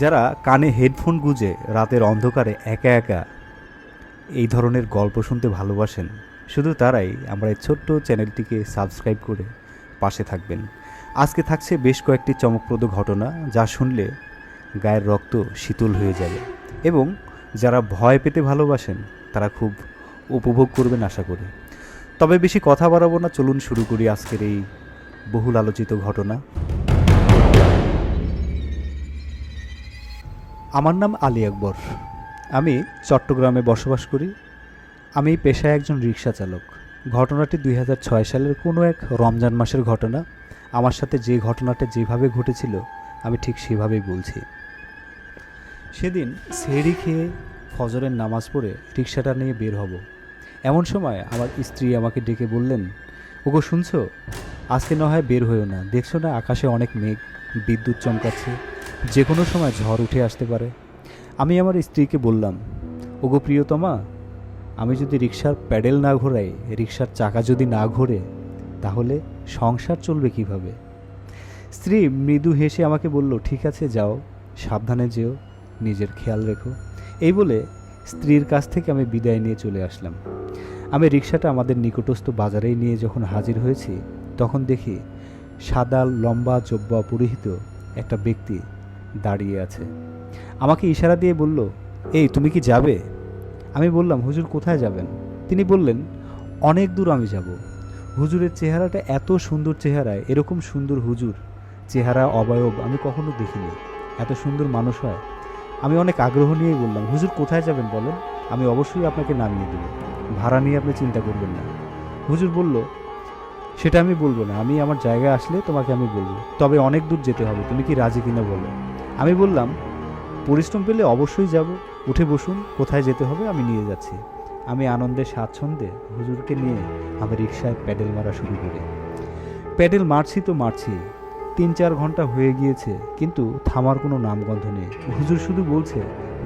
যারা কানে হেডফোন গুজে রাতের অন্ধকারে একা একা এই ধরনের গল্প শুনতে ভালোবাসেন, শুধু তারাই আমরা এই ছোট্ট চ্যানেলটিকে সাবস্ক্রাইব করে পাশে থাকবেন। আজকে থাকছে বেশ কয়েকটি চমকপ্রদ ঘটনা যা শুনলে গায়ের রক্ত শীতল হয়ে যাবে এবং যারা ভয় পেতে ভালোবাসেন, তারা খুব উপভোগ করবেন আশা করি। তবে বেশি কথা বাড়াবো না, চলুন শুরু করি আজকের এই বহুল আলোচিত ঘটনা। আমার নাম আলী আকবর। আমি চট্টগ্রামে বসবাস করি। আমি পেশায় একজন রিক্সা চালক। ঘটনাটি দুই হাজার ছয় সালের কোনো এক রমজান মাসের ঘটনা। আমার সাথে যে ঘটনাটা যেভাবে ঘটেছিল, আমি ঠিক সেভাবেই বলছি। সেদিন সেহরি খেয়ে ফজরের নামাজ পড়ে রিক্সাটা নিয়ে বের হব। এমন সময় আমার স্ত্রী আমাকে ডেকে বললেন, ওগো, শুনছো? আজকে না হয় বের হয়েও না। দেখছ না আকাশে অনেক মেঘ, বিদ্যুৎ চমকাচ্ছে যে কোনো সময় ঝড় উঠে আসতে পারে। আমি আমার স্ত্রীকে বললাম, ওগো প্রিয়তমা, আমি যদি রিক্সার প্যাডেল না ঘোরাই, রিক্সার চাকা যদি না ঘোরে, তাহলে সংসার চলবে কীভাবে? স্ত্রী মৃদু হেসে আমাকে বলল, ঠিক আছে, যাও, সাবধানে যেও, নিজের খেয়াল রেখো। এই বলে স্ত্রীর কাছ থেকে আমি বিদায় নিয়ে চলে আসলাম। আমি রিক্সাটা আমাদের নিকটস্থ বাজারেই নিয়ে যখন হাজির হয়েছি, তখন দেখি সাদা, লম্বা, জব্বা পরিহিত একটা ব্যক্তি দাঁড়িয়ে আছে। আমাকে ইশারা দিয়ে বলল, এই, তুমি কি যাবে? আমি বললাম, হুজুর কোথায় যাবেন? তিনি বললেন, অনেক দূর আমি যাব। হুজুরের চেহারাটা এত সুন্দর চেহারায় এরকম সুন্দর হুজুর। চেহারা অবয়ব, আমি কখনো দেখিনি। এত সুন্দর মানুষ হয়। আমি অনেক আগ্রহ নিয়েই বললাম, হুজুর কোথায় যাবেন বলেন? আমি অবশ্যই আপনাকে নামিয়ে দেব। ভাড়া নিয়ে আপনি চিন্তা করবেন না। হুজুর বলল সেটা আমি বলব না। আমি আমার জায়গায় আসলে তোমাকে আমি বলব। তবে অনেক দূর যেতে হবে, তুমি কি রাজি কিনা বলো। আমি বললাম, পরিশ্রম পেলে অবশ্যই যাব। উঠে বসুন, কোথায় যেতে হবে আমি নিয়ে যাচ্ছি। আমি আনন্দে, স্বাচ্ছন্দ্যে হুজুরকে নিয়ে আমি রিক্সায় প্যাডেল মারা শুরু করি। প্যাডেল মারছি তো মারছি। তিন চার ঘণ্টা হয়ে গিয়েছে, কিন্তু থামার কোনো নামগন্ধ নেই। হুজুর শুধু বলছে,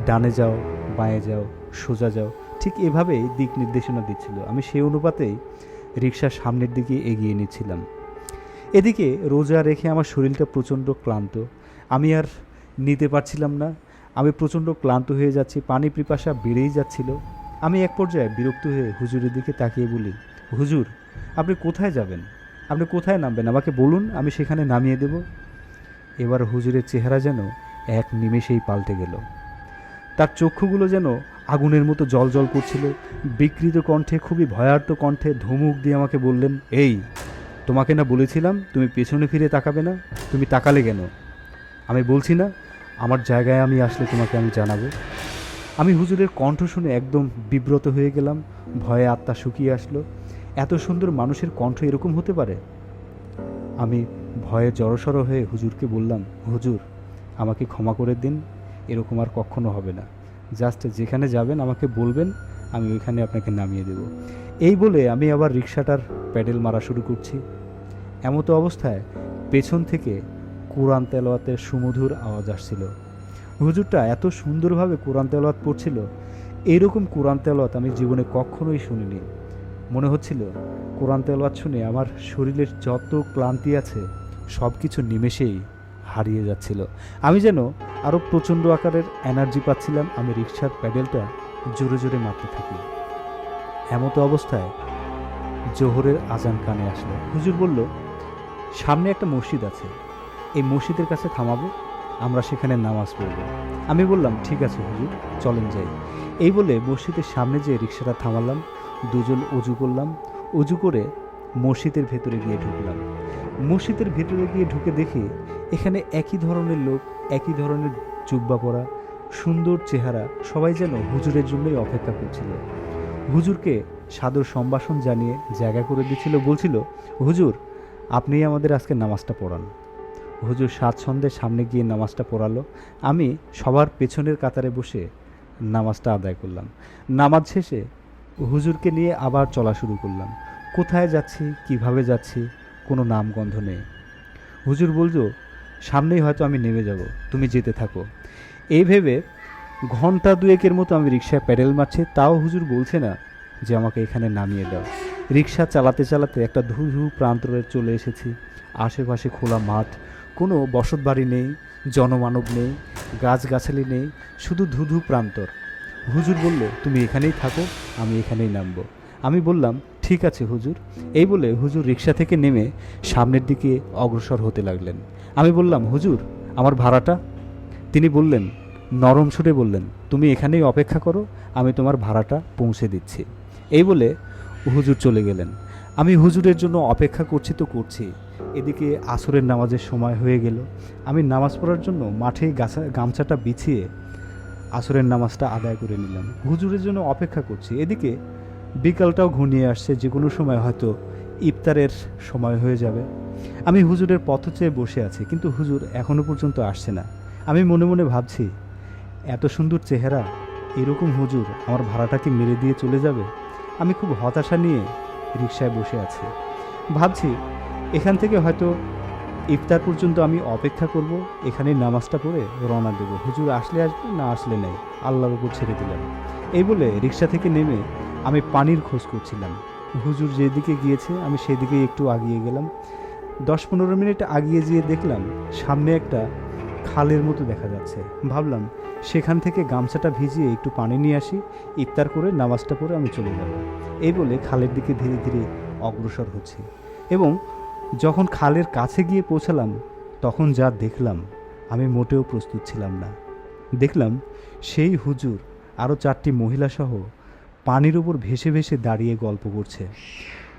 ডানে যাও, বাঁয়ে যাও, সোজা যাও। ঠিক এভাবেই দিক নির্দেশনা দিচ্ছিল। আমি সেই অনুপাতেই রিক্সার সামনের দিকে এগিয়ে নিচ্ছিলাম। এদিকে রোজা রেখে আমার শরীরটা প্রচণ্ড ক্লান্ত। আমি আর নিতে পারছিলাম না। আমি প্রচণ্ড ক্লান্ত হয়ে যাচ্ছি, পানি পিপাসা বেড়েই যাচ্ছিল। আমি এক পর্যায়ে বিরক্ত হয়ে হুজুরের দিকে তাকিয়ে বলি, হুজুর, আপনি কোথায় যাবেন? আপনি কোথায় নামবেন? আমাকে বলুন, আমি সেখানে নামিয়ে দেব। এবার হুজুরের চেহারা যেন এক নিমেষেই পাল্টে গেল। তার চক্ষুগুলো যেন আগুনের মতো জল জল করছিল। বিকৃত কণ্ঠে, খুবই ভয়ার্ত কণ্ঠে ধমুক দিয়ে আমাকে বললেন, এই, তোমাকে না বলেছিলাম তুমি পেছনে ফিরে তাকাবে না? তুমি তাকালে কেন? আমি বলছি, না, আমার জায়গায় আমি আসলে তোমাকে আমি জানাব। আমি হুজুরের কণ্ঠ শুনে একদম বিব্রত হয়ে গেলাম, ভয়ে আত্মা শুকিয়ে আসলো। এত সুন্দর মানুষের কণ্ঠ এরকম হতে পারে? আমি ভয়ে জড়সড় হয়ে হুজুরকে বললাম, হুজুর, আমাকে ক্ষমা করে দিন, এরকম আর কখনো হবে না। জাস্ট যেখানে যাবেন আমাকে বলবেন, আমি ওইখানে আপনাকে নামিয়ে দেব। এই বলে আমি আবার রিক্সাটার প্যাডেল মারা শুরু করছি। এমতো অবস্থায় পেছন থেকে কোরআন তেলোয়াতের সুমধুর আওয়াজ আসছিল। হুজুরটা এত সুন্দরভাবে কোরআন তেলোয়াত পড়ছিল এইরকম কোরআন তেলোয়াত আমি জীবনে কখনোই শুনিনি। মনে হচ্ছিল কোরআন তেলোয়াত শুনে আমার শরীরের যত ক্লান্তি আছে সব কিছু নিমেষেই হারিয়ে যাচ্ছিল। আমি যেন আরও প্রচণ্ড আকারের এনার্জি পাচ্ছিলাম, আমি রিক্সার প্যাডেলটা জোরে জোরে মারতে থাকি। এমতো অবস্থায় জোহরের আজান কানে আসলো। হুজুর বলল, সামনে একটা মসজিদ আছে। এই মসজিদের কাছে থামাবো, আমরা সেখানে নামাজ পড়ব। আমি বললাম, ঠিক আছে হুজুর, চলেন যাই। এই বলে মসজিদের সামনে যে রিক্সাটা থামালাম, দুজন উজু করলাম, উজু করে মসজিদের ভেতরে গিয়ে ঢুকলাম। মসজিদের ভেতরে গিয়ে ঢুকে দেখি এখানে একই ধরনের লোক, একই ধরনের জুব্বা পরা, সুন্দর চেহারা, সবাই যেন হুজুরের জন্যই অপেক্ষা করছিল। হুজুরকে সাদর সম্ভাষণ জানিয়ে জায়গা করে দিচ্ছিল বলছিল, হুজুর, আপনিই আমাদের আজকে নামাজটা পড়ান। হুজুর স্বাচ্ছন্দ্যের সামনে গিয়ে নামাজটা পড়ালো। আমি সবার পেছনের কাতারে বসে নামাজটা আদায় করলাম। নামাজ শেষে হুজুরকে নিয়ে আবার চলা শুরু করলাম। কোথায় যাচ্ছি, কীভাবে যাচ্ছি, কোনো নামগন্ধ নেই। হুজুর বলছো সামনেই হয়তো আমি নেমে যাব। তুমি যেতে থাকো। এই ভেবে ঘণ্টা দুয়েকের মতো আমি রিক্সায় প্যাডেল মারছি, তাও হুজুর বলছে না যে আমাকে এখানে নামিয়ে দাও। রিক্সা চালাতে চালাতে একটা ধু ধু প্রান্তরে চলে এসেছি। আশেপাশে খোলা মাঠ, কোনো বসত বাড়ি নেই, জনমানব নেই, গাছগাছালি নেই, শুধু ধুধু প্রান্তর। হুজুর বলল, তুমি এখানেই থাকো, আমি এখানেই নামবো। আমি বললাম, ঠিক আছে হুজুর। এই বলে হুজুর রিক্সা থেকে নেমে সামনের দিকে অগ্রসর হতে লাগলেন। আমি বললাম, হুজুর, আমার ভাড়াটা? তিনি বললেন, নরম সুরে বললেন, তুমি এখানেই অপেক্ষা করো, আমি তোমার ভাড়াটা পৌঁছে দিচ্ছি। এই বলে হুজুর চলে গেলেন। আমি হুজুরের জন্য অপেক্ষা করছি তো করছি। এদিকে আসরের নামাজের সময় হয়ে গেল। আমি নামাজ পড়ার জন্য মাঠে গাছা গামছাটা বিছিয়ে আসরের নামাজটা আদায় করে নিলাম। হুজুরের জন্য অপেক্ষা করছি। এদিকে বিকালটাও ঘনিয়ে আসছে। যে কোনো সময় হয়তো ইফতারের সময় হয়ে যাবে। আমি হুজুরের পথ চেয়ে বসে আছি, কিন্তু হুজুর এখনও পর্যন্ত আসছে না। আমি মনে মনে ভাবছি, এত সুন্দর চেহারা, এরকম হুজুর আমার ভাড়াটাকে মেরে দিয়ে চলে যাবে? আমি খুব হতাশা নিয়ে রিক্সায় বসে আছি। ভাবছি, এখান থেকে হয়তো ইফতার পর্যন্ত আমি অপেক্ষা করব, এখানে নামাজটা পড়ে রওনা দেবো। হুজুর আসলে আসবে, না আসলে নেই, আল্লাহর উপর ছেড়ে দিলাম। এই বলে রিক্সা থেকে নেমে আমি পানির খোঁজ করছিলাম। হুজুর যেদিকে গিয়েছে, আমি সেদিকেই একটু আগিয়ে গেলাম। দশ পনেরো মিনিট আগিয়ে যেয়ে দেখলাম সামনে একটা খালের মতো দেখা যাচ্ছে। ভাবলাম সেখান থেকে গামছাটা ভিজিয়ে একটু পানি নিয়ে আসি, ইফতার করে নামাজটা পড়ে আমি চলে যাব এই বলে খালের দিকে ধীরে ধীরে অগ্রসর হচ্ছি এবং যখন খালের কাছে গিয়ে পৌঁছালাম, তখন যা দেখলাম, আমি মোটেও প্রস্তুত ছিলাম না। দেখলাম সেই হুজুর আরও চারটি মহিলাসহ পানির উপর ভেসে ভেসে দাঁড়িয়ে গল্প করছে।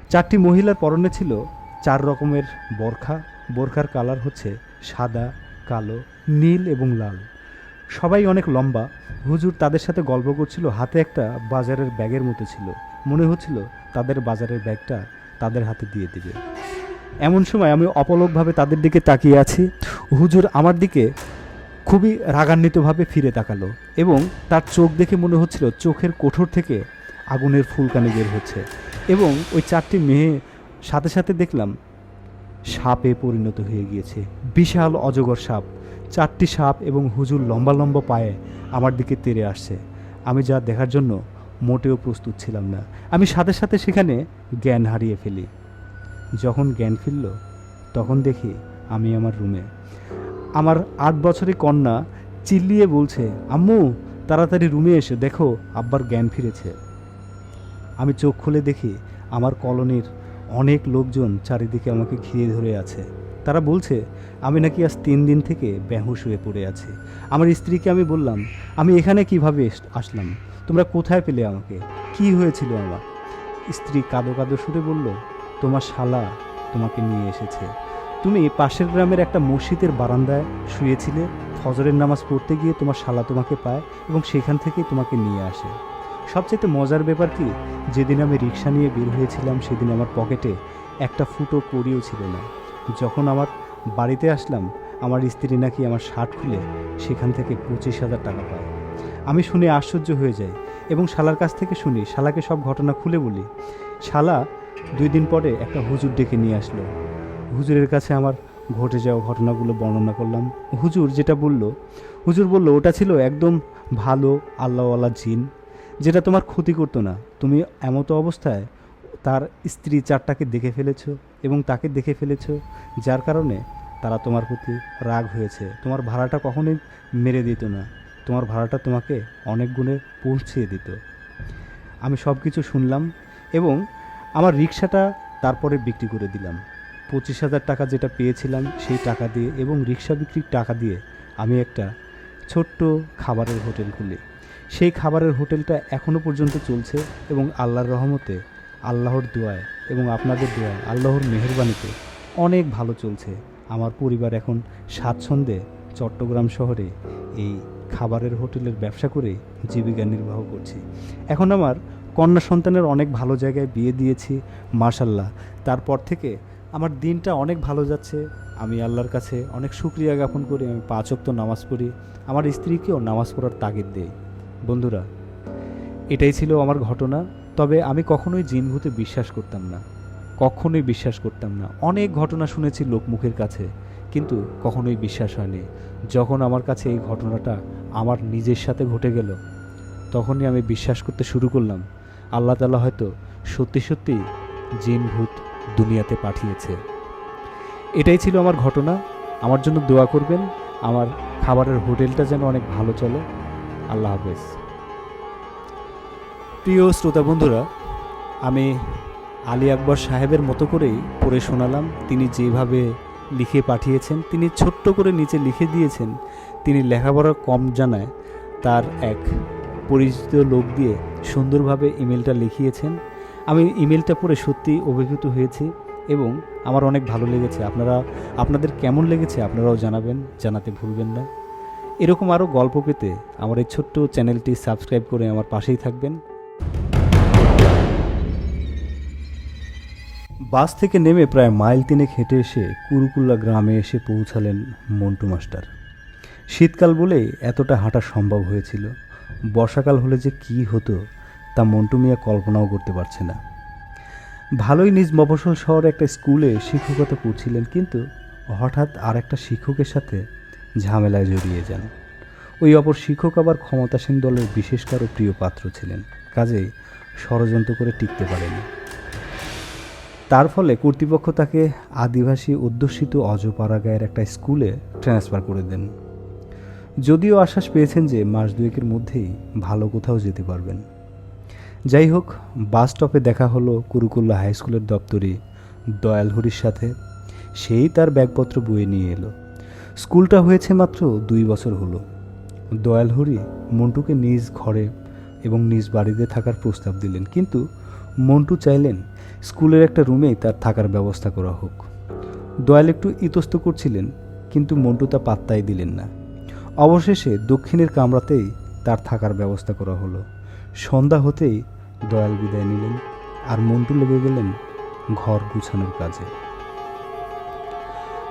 চারটি মহিলার পরনে ছিল চার রকমের বরখা। বোরখার কালার হচ্ছে সাদা, কালো, নীল এবং লাল। সবাই অনেক লম্বা। হুজুর তাদের সাথে গল্প করছিল, হাতে একটা বাজারের ব্যাগের মতো ছিল। মনে হচ্ছিল তাদের বাজারের ব্যাগটা তাদের হাতে দিয়ে দিবে। এমন সময় আমি অপলকভাবে তাদের দিকে তাকিয়ে আছি। হুজুর আমার দিকে খুবই রাগান্বিতভাবে ফিরে তাকালো এবং তার চোখ দেখে মনে হচ্ছিল চোখের কোঠর থেকে আগুনের ফুলকানি বের হচ্ছে এবং ওই চারটি মেয়ে সাথে সাথে দেখলাম, সাপে পরিণত হয়ে গিয়েছে। বিশাল অজগর সাপ, চারটি সাপ এবং হুজুর লম্বা লম্বা পায়ে আমার দিকে তেড়ে আসছে। আমি যা দেখার জন্য মোটেও প্রস্তুত ছিলাম না। আমি সাথে সাথে সেখানে জ্ঞান হারিয়ে ফেলি। যখন জ্ঞান ফিরল, তখন দেখি আমি আমার রুমে। আমার আট বছরের কন্যা চিল্লিয়ে বলছে, আম্মু, তাড়াতাড়ি রুমে এসে, দেখো আব্বার জ্ঞান ফিরেছে। আমি চোখ খুলে দেখি আমার কলোনির অনেক লোকজন চারিদিকে আমাকে ঘিরে ধরে আছে। তারা বলছে, আমি নাকি আজ তিন দিন থেকে বেহুশ হয়ে পড়ে আছি। আমার স্ত্রীকে আমি বললাম, আমি এখানে কীভাবে আসলাম? তোমরা কোথায় পেলে আমাকে? কি হয়েছিল আমার? স্ত্রী কাঁদো কাদো সুরে বলল, তোমার শালা তোমাকে নিয়ে এসেছে। তুমি পাশের গ্রামের একটা মসজিদের বারান্দায় শুয়েছিলে, ফজরের নামাজ পড়তে গিয়ে তোমার শালা তোমাকে পায় এবং সেখান থেকেই তোমাকে নিয়ে আসে। সবচেয়ে মজার ব্যাপার কি, যেদিন আমি রিক্সা নিয়ে বের হয়েছিলাম সেদিন আমার পকেটে একটা ফুটো করিও ছিল না। যখন আমার বাড়িতে আসলাম, আমার স্ত্রী নাকি আমার শার্ট খুলে সেখান থেকে পঁচিশ হাজার টাকা পায়। আমি শুনে আশ্চর্য হয়ে যাই এবং শালার কাছ থেকে শুনি, শালাকে সব ঘটনা খুলে বলি। শালা দুই দিন পরে একটা হুজুর ডেকে নিয়ে আসলো। হুজুরের কাছে আমার ঘটে যাওয়া ঘটনাগুলো বর্ণনা করলাম। হুজুর যেটা বলল, হুজুর বলল, ওটা ছিল একদম ভালো আল্লাহওয়ালা জিন। যেটা তোমার ক্ষতি করতো না। তুমি এমতো অবস্থায় তার স্ত্রী চারটাকে দেখে ফেলেছো এবং তাকে দেখে ফেলেছ, যার কারণে তারা তোমার প্রতি রাগ হয়েছে। তোমার ভাড়াটা কখনোই মেরে দিত না। তোমার ভাড়াটা তোমাকে অনেক গুণে পৌঁছিয়ে দিত। আমি সব কিছু শুনলাম এবং আমার রিক্সাটা তারপরে বিক্রি করে দিলাম। পঁচিশ হাজার টাকা যেটা পেয়েছিলাম সেই টাকা দিয়ে এবং রিক্সা বিক্রির টাকা দিয়ে আমি একটা ছোট্ট খাবারের হোটেল খুলি। সেই খাবারের হোটেলটা এখনও পর্যন্ত চলছে এবং আল্লাহর রহমতে, আল্লাহর দোয়ায় এবং আপনাদের দোয়ায়, আল্লাহর মেহরবানিতে অনেক ভালো চলছে। আমার পরিবার এখন স্বাচ্ছন্দ্যে চট্টগ্রাম শহরে এই খাবারের হোটেলের ব্যবসা করে জীবিকা নির্বাহ করছি। এখন আমার কন্যা সন্তানের অনেক ভালো জায়গায় বিয়ে দিয়েছি মার্শাল্লাহ তারপর থেকে আমার দিনটা অনেক ভালো যাচ্ছে। আমি আল্লাহর কাছে অনেক সুক্রিয়া জ্ঞাপন করি। আমি পাঁচ ওয়াক্ত নামাজ পড়ি। আমার স্ত্রীকেও নামাজ পড়ার তাগিদ দেই। বন্ধুরা, এটাই ছিল আমার ঘটনা। তবে আমি কখনোই জিন ভূতে বিশ্বাস করতাম না, কখনোই বিশ্বাস করতাম না। অনেক ঘটনা শুনেছি লোকমুখের কাছে, কিন্তু কখনোই বিশ্বাস হয়নি। যখন আমার কাছে এই ঘটনাটা আমার নিজের সাথে ঘটে গেল, তখনই আমি বিশ্বাস করতে শুরু করলাম, আল্লাহ তালা হয়তো সত্যি সত্যি জিন ভূত দুনিয়াতে পাঠিয়েছে। এটাই ছিল আমার ঘটনা। আমার জন্য দোয়া করবেন। আমার খাবারের হোটেলটা যেন অনেক ভালো চলে। আল্লাহ হাফেজ। প্রিয় শ্রোতা বন্ধুরা, আমি আলী আকবর সাহেবের মতো করেই পড়ে শোনালাম। তিনি যেভাবে লিখে পাঠিয়েছেন, তিনি ছোট্ট করে নিচে লিখে দিয়েছেন, তিনি লেখাপড়া কম জানায়। তার এক পরিচিত লোক দিয়ে সুন্দরভাবে ইমেলটা লিখিয়েছেন। আমি ইমেলটা পড়ে সত্যি অভিভূত হয়েছি এবং আমার অনেক ভালো লেগেছে। আপনারা, আপনাদের কেমন লেগেছে আপনারাও জানাবেন, জানাতে ভুলবেন না। এরকম আরও গল্প পেতে আমার এই ছোট্ট চ্যানেলটি সাবস্ক্রাইব করে আমার পাশেই থাকবেন। বাস থেকে নেমে প্রায় মাইল তিনেক হেঁটে এসে কুরুকুল্লা গ্রামে এসে পৌঁছালেন মন্টু মাস্টার। শীতকাল বলেই এতটা হাঁটা সম্ভব হয়েছিল। বর্ষাকাল হলে যে কি হতো তা মন্টু মিয়া কল্পনাও করতে পারছে না। ভালোই নিজ মফসল শহরে একটা স্কুলে শিক্ষকতা করছিলেন, কিন্তু হঠাৎ আর একটা শিক্ষকের সাথে ঝামেলায় জড়িয়ে যান। ওই অপর শিক্ষক আবার ক্ষমতাসীন দলের বিশেষ কারও প্রিয় পাত্র ছিলেন। কাজেই ষড়যন্ত্র করে টিকতে পারেনি। তার ফলে কর্তৃপক্ষ তাকে আদিবাসী অধ্যুষিত অজপাড়াগায়ের একটা স্কুলে ট্রান্সফার করে দেন। যদিও আশ্বাস পেয়েছেন যে মাস দুয়েকের মধ্যেই ভালো কোথাও যেতে পারবেন। যাই হোক, বাস স্টপে দেখা হলো কুরুকুল্লা হাই স্কুলের দপ্তরে দয়াল হরির সাথে। সেই তার ব্যাগপত্র বয়ে নিয়ে এলো। স্কুলটা হয়েছে মাত্র দুই বছর হলো। দয়াল হরি মন্টুকে নিজ ঘরে এবং নিজ বাড়িতে থাকার প্রস্তাব দিলেন। কিন্তু মন্টু চাইলেন স্কুলের একটা রুমেই তার থাকার ব্যবস্থা করা হোক। দয়াল একটু ইতস্ত করছিলেন, কিন্তু মন্টু তা পাত্তাই দিলেন না। অবশেষে দক্ষিণের কামরাতেই তার থাকার ব্যবস্থা করা হলো। সন্ধ্যা হতেই দয়াল বিদায় নিলেন আর মন্টু লেগে গেলেন ঘর গুছানোর কাজে।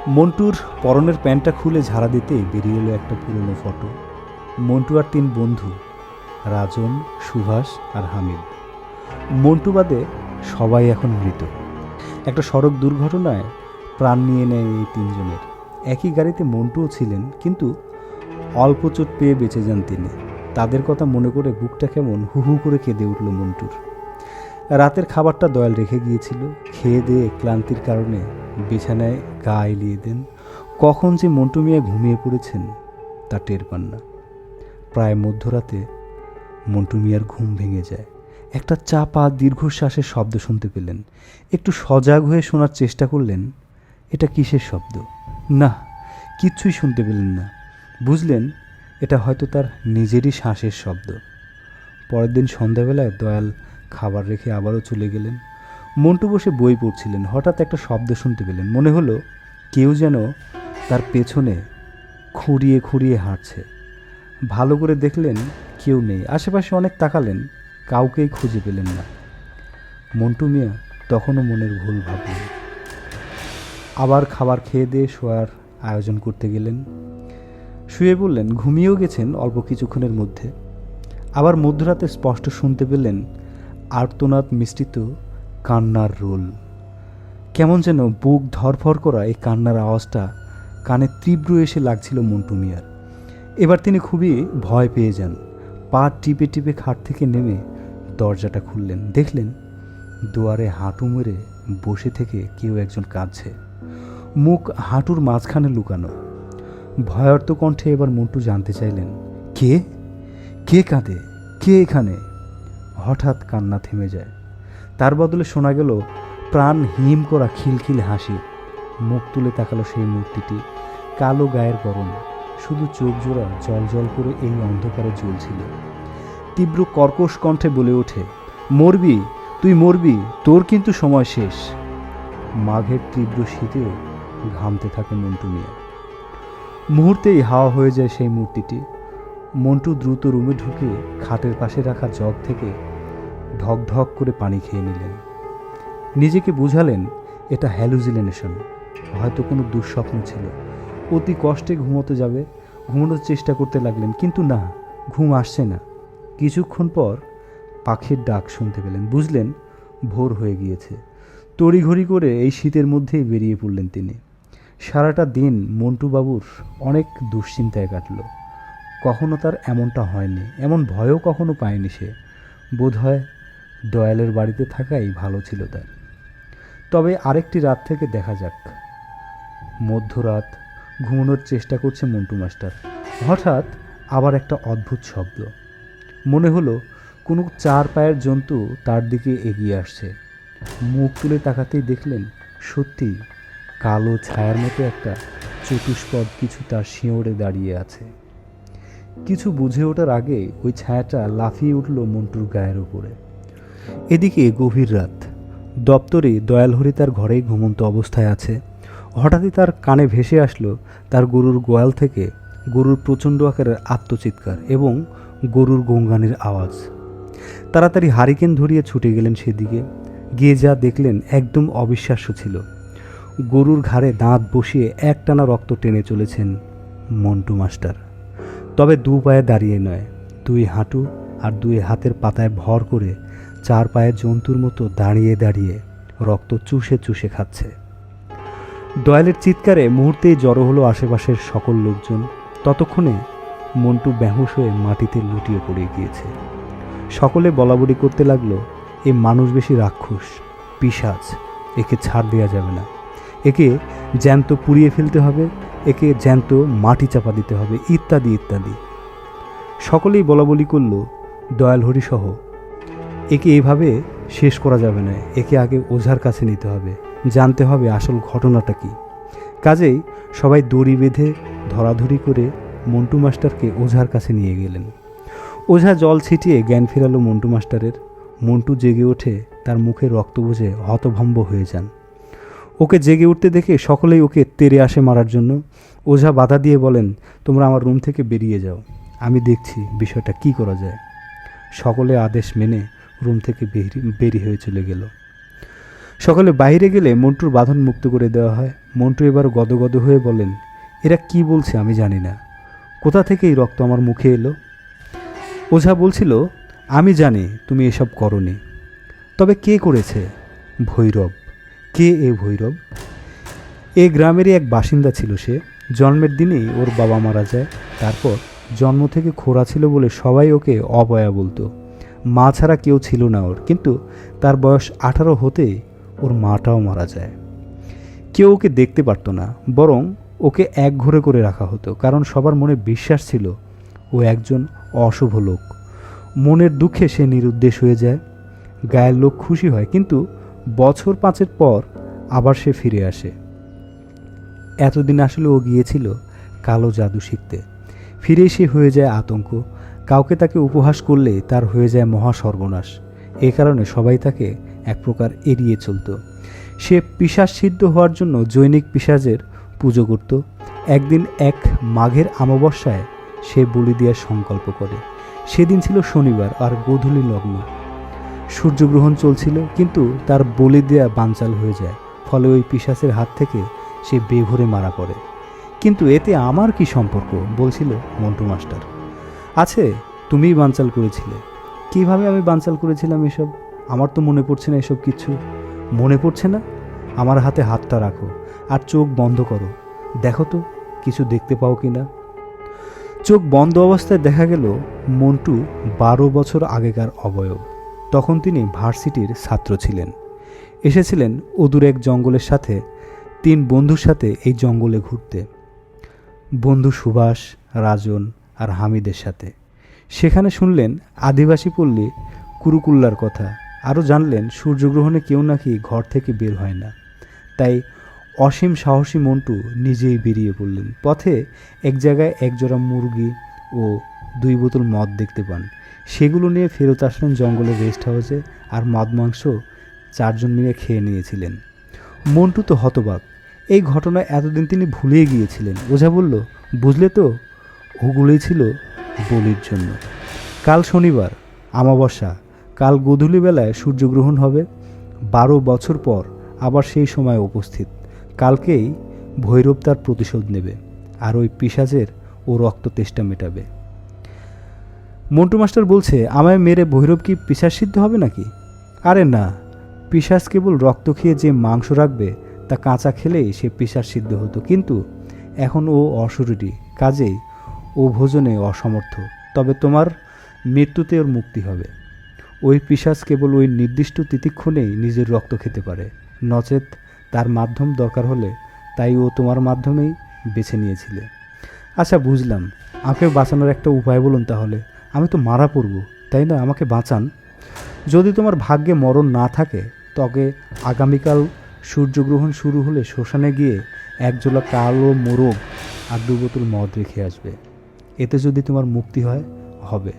মন্টুর পরনের প্যান্টটা খুলে ঝাড়া দিতেই বেরিয়ে এলো একটা পুরনো ফটো। মন্টু আর তিন বন্ধু, রাজন, সুভাষ আর হামিদ মন্টু বাদে সবাই এখন মৃত। একটা সড়ক দুর্ঘটনায় প্রাণ নিয়ে নেয় এই তিনজনের। একই গাড়িতে মন্টুও ছিলেন, কিন্তু অল্প চোট পেয়ে বেঁচে যান তিনি। তাদের কথা মনে করে বুকটা কেমন হু হু করে কেঁদে উঠল মন্টুর। রাতের খাবারটা দয়াল রেখে গিয়েছিল। খেয়ে দিয়ে ক্লান্তির কারণে বিছানায় গা এলিয়ে দেন। কখন যে মন্টু মিয়া ঘুমিয়ে পড়েছেন তা টের পান না। প্রায় মধ্যরাতে মন্টু মিয়ার ঘুম ভেঙে যায়। একটা চাপা দীর্ঘশ্বাসের শব্দ শুনতে পেলেন। একটু সজাগ হয়ে শোনার চেষ্টা করলেন। এটা কিসের শব্দ? না, কিচ্ছুই শুনতে পেলেন না। বুঝলেন, এটা হয়তো তার নিজেরই শ্বাসের শব্দ। পরের দিন সন্ধ্যাবেলায় দয়াল খাবার রেখে আবারও চলে গেলেন। মন্টু বসে বই পড়ছিলেন, হঠাৎ একটা শব্দ শুনতে পেলেন, মনে হলো কেউ যেন তার পেছনে খুঁড়িয়ে খুঁড়িয়ে হাঁটছে। ভালো করে দেখলেন কেউ নেই, আশেপাশে অনেক তাকালেন, কাউকেই খুঁজে পেলেন না। মন্টু মিয়া তখনও মনের ভুল ভাবলেন। আবার খাবার খেয়ে দিয়ে শোয়ার আয়োজন করতে গেলেন। শুয়ে বললেন ঘুমিয়েও গেছেন অল্প কিছুক্ষণের মধ্যে। আবার মধ্যরাতে স্পষ্ট শুনতে পেলেন আর্তনাদ মিশ্রিত কান্নার রোল। কেমন যেন বুক ধরফর করা এই কান্নার আওয়াজটা কানে তীব্র এসে লাগছিল মন্টু মিয়ার। এবার তিনি খুবই ভয় পেয়ে যান। পা টিপে টিপে খাট থেকে নেমে দরজাটা খুললেন। দেখলেন দুয়ারে হাঁটু মেরে বসে থেকে কেউ একজন কাঁদছে। মুখ হাঁটুর মাঝখানে লুকানো। ভয়ার্ত কণ্ঠে এবার মন্টু জানতে চাইলেন, কে? কে কাঁদে? কে এখানে? হঠাৎ কান্না থেমে যায়। তার বদলে শোনা গেল প্রাণ হিম করা খিলখিল হাসি। মুখ তুলে তাকালো সেই মূর্তিটি, কালো গায়ের গরম, শুধু চোখ জোড়া জল জল করে এই অন্ধকারে জ্বলছিল। তীব্র কর্কশ কণ্ঠে বলে ওঠে, মরবি, তুই মরবি, তোর কিন্তু সময় শেষ। মাঘের তীব্র শীতেও ঘামতে থাকে মন্টু মিয়া। মুহূর্তেই হাওয়া হয়ে যায় সেই মূর্তিটি। মন্টু দ্রুত রুমে ঢুকে খাটের পাশে রাখা জগ থেকে ঢক ঢক করে পানি খেয়ে নিলেন। নিজেকে বুঝালেন, এটা হ্যালুজিনেশন হয়তো কোনো দুঃস্বপ্ন ছিল। অতি কষ্টে ঘুমোতে যাবে, ঘুমানোর চেষ্টা করতে লাগলেন, কিন্তু না, ঘুম আসছে না। কিছুক্ষণ পর পাখির ডাক শুনতে পেলেন। বুঝলেন, ভোর হয়ে গিয়েছে। তড়িঘড়ি করে এই শীতের মধ্যেই বেরিয়ে পড়লেন তিনি। সারাটা দিন মন্টু বাবুর অনেক দুশ্চিন্তায় কাটল। কখনো তার এমনটা হয়নি, এমন ভয়ও কখনো পায়নি সে। বোধহয় দয়ালের বাড়িতে থাকাই ভালো ছিল তার। তবে আরেকটি রাত থেকে দেখা যাক। মধ্যরাত, ঘুমানোর চেষ্টা করছে মন্টু মাস্টার। হঠাৎ আবার একটা অদ্ভুত শব্দ। মনে হলো কোনো চার পায়ের জন্তু তার দিকে এগিয়ে আসছে। মুখ তুলে তাকাতেই দেখলেন সত্যি কালো ছায়ার মতো একটা চতুষ্পদ কিছু তার শিঁড়ে দাঁড়িয়ে আছে। কিছু বুঝে ওঠার আগে ওই ছায়াটা লাফিয়ে উঠল মন্টুর গায়ের উপরে। এদিকে গভীর রাত। দপ্তরে দয়ালহরি তার ঘরেই ঘুমন্ত অবস্থায় আছে। হঠাৎই তার কানে ভেসে আসলো তার গরুর গোয়াল থেকে গরুর প্রচণ্ড আকারের আত্মচিৎকার এবং গরুর গঙ্গানের আওয়াজ। তাড়াতাড়ি হারিকেন ধরিয়ে ছুটে গেলেন সেদিকে। গিয়ে যা দেখলেন একদম অবিশ্বাস্য ছিল। গরুর ঘাড়ে দাঁত বসিয়ে একটানা রক্ত টেনে চলেছেন মন্টু মাস্টার। তবে দু পায়ে দাঁড়িয়ে নয়, দুই হাঁটু আর দুই হাতের পাতায় ভর করে চার পায়ের জন্তুর মতো দাঁড়িয়ে দাঁড়িয়ে রক্ত চুষে চুষে খাচ্ছে। দয়ালের চিৎকারে মুহূর্তেই জড়ো হলো আশেপাশের সকল লোকজন। ততক্ষণে মন্টু বেহুশ হয়ে মাটিতে লুটিয়ে পড়ে গিয়েছে। সকলে বলাবলি করতে লাগল, এ মানুষ বেশি রাক্ষস পিসাজ একে ছাড় দেওয়া যাবে না। একে জ্যান্ত পুড়িয়ে ফেলতে হবে, একে জ্যান্ত মাটি চাপা দিতে হবে, ইত্যাদি ইত্যাদি। সকলেই বলাবলি করল, দয়াল হরি সহ একে এইভাবে শেষ করা যাবে না। একে আগে ওঝার কাছে নিতে হবে। জানতে হবে আসল ঘটনাটা কি। কাজেই সবাই দড়ি বেঁধে ধরাধরি করে মন্টু মাস্টারকে ওঝার কাছে নিয়ে গেলেন। ওঝা জল ছিটিয়ে জ্ঞান ফেরালো মন্টু মাস্টারের। মন্টু জেগে ওঠে, তার মুখে রক্ত বুঝে হতভম্ব হয়ে যান। ওকে জেগে উঠতে দেখে সকলেই ওকে তেরে আসে মারার জন্য। ওঝা বাধা দিয়ে বলেন, তোমরা আমার রুম থেকে বেরিয়ে যাও। আমি দেখছি বিষয়টা কি করা যায়। সকলে আদেশ মেনে রুম থেকে বেরি- হয়ে চলে গেল। সকালে বাইরে গেলে মন্টুর বাঁধন মুক্ত করে দেওয়া হয়। মন্টু এবার গদগদ হয়ে বলেন, এরা কি বলছে আমি জানি না। কোথা থেকে এই রক্ত আমার মুখে এলো? ওঝা বলছিল, আমি জানি তুমি এসব করনি। তবে কে করেছে ভৈরব? কে এ ভৈরব? এ গ্রামেরই এক বাসিন্দা ছিল সে। জন্মের দিনেই ওর বাবা মারা যায়। তারপর জন্ম থেকে খোরা ছিল বলে সবাই ওকে অবয়া বলতো। মা ছাড়া কেউ ছিল না ওর, কিন্তু তার বয়স আঠারো হতেই ওর মাটাও মারা যায়। কেউ ওকে দেখতে পারতো না, বরং ওকে এক ঘরে করে রাখা হতো, কারণ সবার মনে বিশ্বাস ছিল ও একজন অশুভ লোক। মনের দুঃখে সে নিরুদ্দেশ হয়ে যায়, গায়ের লোক খুশি হয়, কিন্তু বছর পাঁচের পর আবার সে ফিরে আসে। এতদিন আসলে ও গিয়েছিল কালো জাদু শিখতে। ফিরে সে হয়ে যায় আতঙ্ক কাউকে তাকে উপহাস করলে তার হয়ে যায় মহা সর্বনাশ এ কারণে সবাই তাকে এক প্রকার এড়িয়ে চলত। সে পিসাজ সিদ্ধ হওয়ার জন্য জৈনিক পিসাজের পুজো করত। একদিন এক মাঘের অমাবস্যায় সে বলি দেওয়ার সংকল্প করে। সেদিন ছিল শনিবার আর গোধূলি লগ্ন। সূর্যগ্রহণ চলছিল, কিন্তু তার বলি দেয়া বানচাল হয়ে যায়, ফলে ওই পিসাসের হাত থেকে সে বেঘরে মারা পড়ে। কিন্তু এতে আমার কি সম্পর্ক? বলছিল মন্টু মাস্টার। আছে, তুমিই বানচাল করেছিলে। কীভাবে আমি বানচাল করেছিলাম এসব? আমার তো মনে পড়ছে না এসব কিছু। মনে পড়ছে না? আমার হাতে হাতটা রাখো আর চোখ বন্ধ করো। দেখো তো, কিছু দেখতে পাও কি না? চোখ বন্ধ অবস্থায় দেখা গেল মন্টু বারো বছর আগেকার অবয়ব। তখন তিনি ভার্সিটির ছাত্র ছিলেন। এসেছিলেন অদূর এক জঙ্গলের সাথে, তিন বন্ধুর সাথে এই জঙ্গলে ঘুরতে। বন্ধু সুভাষ, রাজন আর হামিদের সাথে। সেখানে শুনলেন আদিবাসী পল্লী কুরুকুল্লার কথা। আরও জানলেন সূর্যগ্রহণে কেউ নাকি ঘর থেকে বের হয় না। তাই অসীম সাহসী মন্টু নিজেই বেরিয়ে পড়লেন। পথে এক জায়গায় একজোড়া মুরগি ও দুই বোতল মদ দেখতে পান। সেগুলো নিয়ে ফেরত আসলেন জঙ্গলের রেস্ট হাউসে আর মদ মাংস চারজন মিলে খেয়ে নিয়েছিলেন। মন্টু তো হতবাক। এই ঘটনা এতদিন তিনি ভুলিয়ে গিয়েছিলেন। ওঝা বলল, বুঝলে তো? ওগুলোই ছিল বলির জন্য। কাল শনিবার, আমাবস্যা, কাল গধূলি বেলায় সূর্যগ্রহণ হবে। বারো বছর পর আবার সেই সময় উপস্থিত। কালকেই ভৈরব তার প্রতিশোধ নেবে আর ওই পিসাজের ও রক্ত তেষ্টা মেটাবে। মন্টু মাস্টার বলছে, আমায় মেরে ভৈরব কি পিসাজ সিদ্ধ হবে নাকি? আরে না পিসাজ কেবল রক্ত খেয়ে যে মাংস রাখবে, তা কাঁচা খেলেই সে পিসাজ সিদ্ধ হতো। কিন্তু এখন ও অশরীরী কাজেই ও ভোজনে অসমর্থ, তবে তোমার মৃত্যুতে ওর মুক্তি হবে। ওই পিসাজ কেবল ওই নির্দিষ্ট তিতিক্ষণেই নিজের রক্ত খেতে পারে। নচেত তার মাধ্যম দরকার হলে তাই ও তোমার মাধ্যমেই বেছে নিয়েছিলে। আচ্ছা বুঝলাম। আমাকে বাঁচানোর একটা উপায় বলুন তাহলে। আমি তো মারা পড়ব, তাই না? আমাকে বাঁচান। যদি তোমার ভাগ্যে মরণ না থাকে, তবে আগামীকাল সূর্যগ্রহণ শুরু হলে শ্মশানে গিয়ে একজোলা কালো মোরগ আর দু বোতল মদ রেখে আসবে। এতে যদি তোমার মুক্তি হয়, হবে।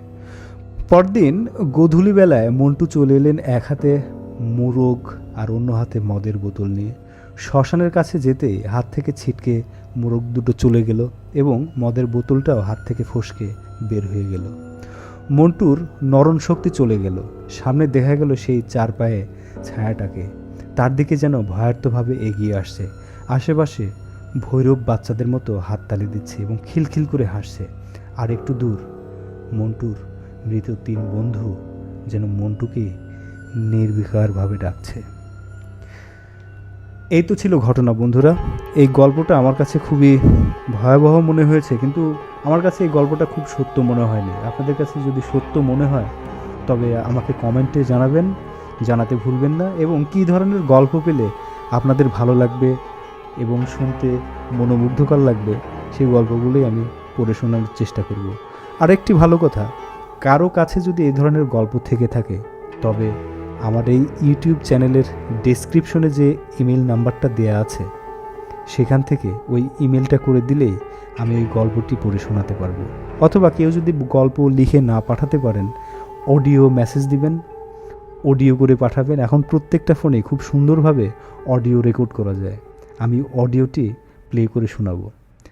পরদিন গোধূলি বেলায় মন্টু চলে এলেন এক হাতে মোরগ আর অন্য হাতে মদের বোতল নিয়ে। শ্মশানের কাছে যেতেই হাত থেকে ছিটকে মোরগ দুটো চলে গেল এবং মদের বোতলটাও হাত থেকে ফসকে বের হয়ে গেল। মন্টুর নরণ শক্তি চলে গেল। সামনে দেখা গেল সেই চার পায়ে ছায়াটাকে। তার দিকে যেন ভয়ার্থভাবে এগিয়ে আসছে। আশেপাশে ভৈরব বাচ্চাদের মতো হাততালি দিচ্ছে এবং খিলখিল করে হাসছে। আর একটু দূর। মন্টুর মৃত তিন বন্ধু যেন মন্টুকে নির্বিকারভাবে ডাকছে। এই তো ছিল ঘটনা বন্ধুরা। এই গল্পটা আমার কাছে খুবই ভয়াবহ মনে হয়েছে, কিন্তু আমার কাছে এই গল্পটা খুব সত্য মনে হয়নি। আপনাদের কাছে যদি সত্য মনে হয়, তবে আমাকে কমেন্টে জানাবেন, জানাতে ভুলবেন না, এবং কী ধরনের গল্প পেলে আপনাদের ভালো লাগবে এবং শুনতে মনোমুগ্ধকর লাগবে, সেই গল্পগুলোই আমি পড়ে শোনার চেষ্টা করব। আরেকটি ভালো কথা, কারও কাছে যদি এই ধরনের গল্প থেকে থাকে, তবে আমার এই ইউটিউব চ্যানেলের ডেসক্রিপশনে যে ইমেল নাম্বারটা দেয়া আছে, সেখান থেকে ওই ইমেলটা করে দিলেই আমি ওই গল্পটি পড়ে শোনাতে পারব। অথবা কেউ যদি গল্প লিখে না পাঠাতে পারেন, অডিও মেসেজ দিবেন, অডিও করে পাঠাবেন। এখন প্রত্যেকটা ফোনে খুব সুন্দরভাবে অডিও রেকর্ড করা যায়। আমি অডিওটি প্লে করে শোনাবো।